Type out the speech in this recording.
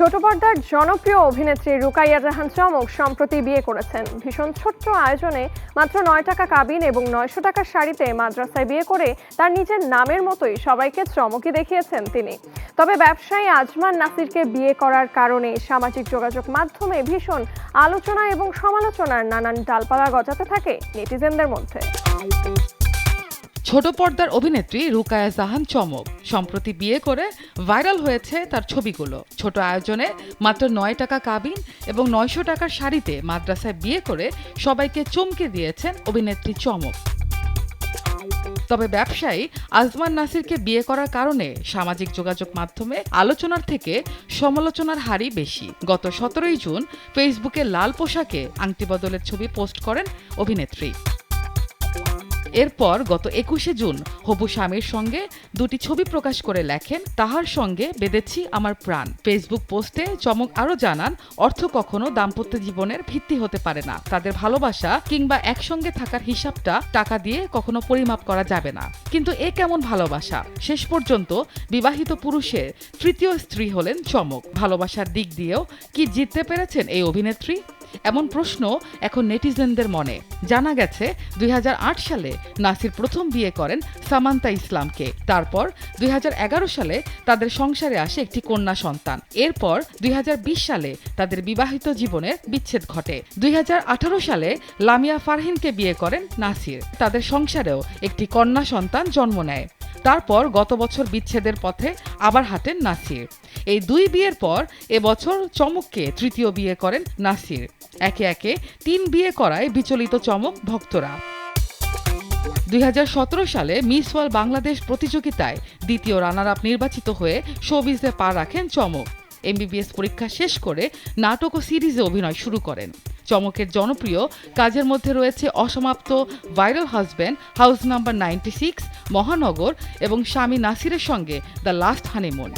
ছোট পর্দার জনপ্রিয় অভিনেত্রী রুকাইয়া জাহান চমক সম্প্রতি বিয়ে করেছেন। ভীষণ ছোট্ট আয়োজনে মাত্র নয় টাকা কাবিন এবং নয়শো টাকার শাড়িতে মাদ্রাসায় বিয়ে করে তার নিজের নামের মতোই সবাইকে চমকই দেখিয়েছেন তিনি। তবে ব্যবসায়ী আজমান নাসিরকে বিয়ে করার কারণে সামাজিক যোগাযোগ মাধ্যমে ভীষণ আলোচনা এবং সমালোচনার নানান ডালপালা গজাতে থাকে নেটিজেনদের মধ্যে। ছোট পর্দার অভিনেত্রী রুকায়া জাহান চমক। সম্প্রতি বিয়ে করে ভাইরাল হয়েছে তার ছবিগুলো। ছোট আয়োজনে মাত্র নয় টাকা কাবিন এবং নয়শো টাকার শাড়িতে মাদ্রাসায় বিয়ে করে সবাইকে চমকে দিয়েছেন অভিনেত্রী চমক। তবে ব্যবসায়ী আজমান নাসিরকে বিয়ে করার কারণে সামাজিক যোগাযোগ মাধ্যমে আলোচনার থেকে সমালোচনার হারই বেশি। গত সতেরোই জুন ফেসবুকে লাল পোশাকে আংটি বদলের ছবি পোস্ট করেন অভিনেত্রী। এরপর গত একুশে জুন হবু স্বামীর সঙ্গে দুটি ছবি প্রকাশ করে লেখেন, তাহার সঙ্গে বেঁধেছি আমার প্রাণ। ফেসবুক পোস্টে চমক আরও জানান, অর্থ কখনো দাম্পত্য জীবনের ভিত্তি হতে পারে না। তাদের ভালোবাসা কিংবা একসঙ্গে থাকার হিসাবটা টাকা দিয়ে কখনো পরিমাপ করা যাবে না। কিন্তু এ কেমন ভালোবাসা? শেষ পর্যন্ত বিবাহিত পুরুষের তৃতীয় স্ত্রী হলেন চমক। ভালোবাসার দিক দিয়েও কি জিততে পেরেছেন এই অভিনেত্রী? এমন প্রশ্ন এখন নেটিজেনদের মনে। জানা গেছে, দুই সালে নাসির প্রথম বিয়ে করেন সামান্তা ইসলামকে। তারপর দুই হাজার এগারো সালে তাদের সংসারে আসে একটি কন্যা সন্তান। এরপর দুই হাজার বিশ সালে তাদের বিবাহিত জীবনের বিচ্ছেদ ঘটে। দুই হাজার আঠারো সালে লামিয়া ফারহিনকে বিয়ে করেন নাসির। তাদের সংসারেও একটি কন্যা সন্তান জন্ম নেয়। তারপর গত বছর বিচ্ছেদের পথে আবার হাঁটেন নাসির। এই দুই বিয়ের পর এবছর চমককে তৃতীয় বিয়ে করেন নাসির। একে একে তিন বিয়ে করায় বিচলিত চমক ভক্তরা। দুই হাজার সতেরো সালে মিস ওয়ার্ল্ড বাংলাদেশ প্রতিযোগিতায় দ্বিতীয় রানার আপ নির্বাচিত হয়ে শোবিজে পা রাখেন চমক। এমবিবিএস পরীক্ষা শেষ করে নাটক ও সিরিজে অভিনয় শুরু করেন। চমকের জনপ্রিয়। কাজের মধ্যে রয়েছে অসমাপ্ত viral husband house number ninety six, মহানগর এবং স্বামী নাসিরের সঙ্গে দ্য লাস্ট হানিমুন।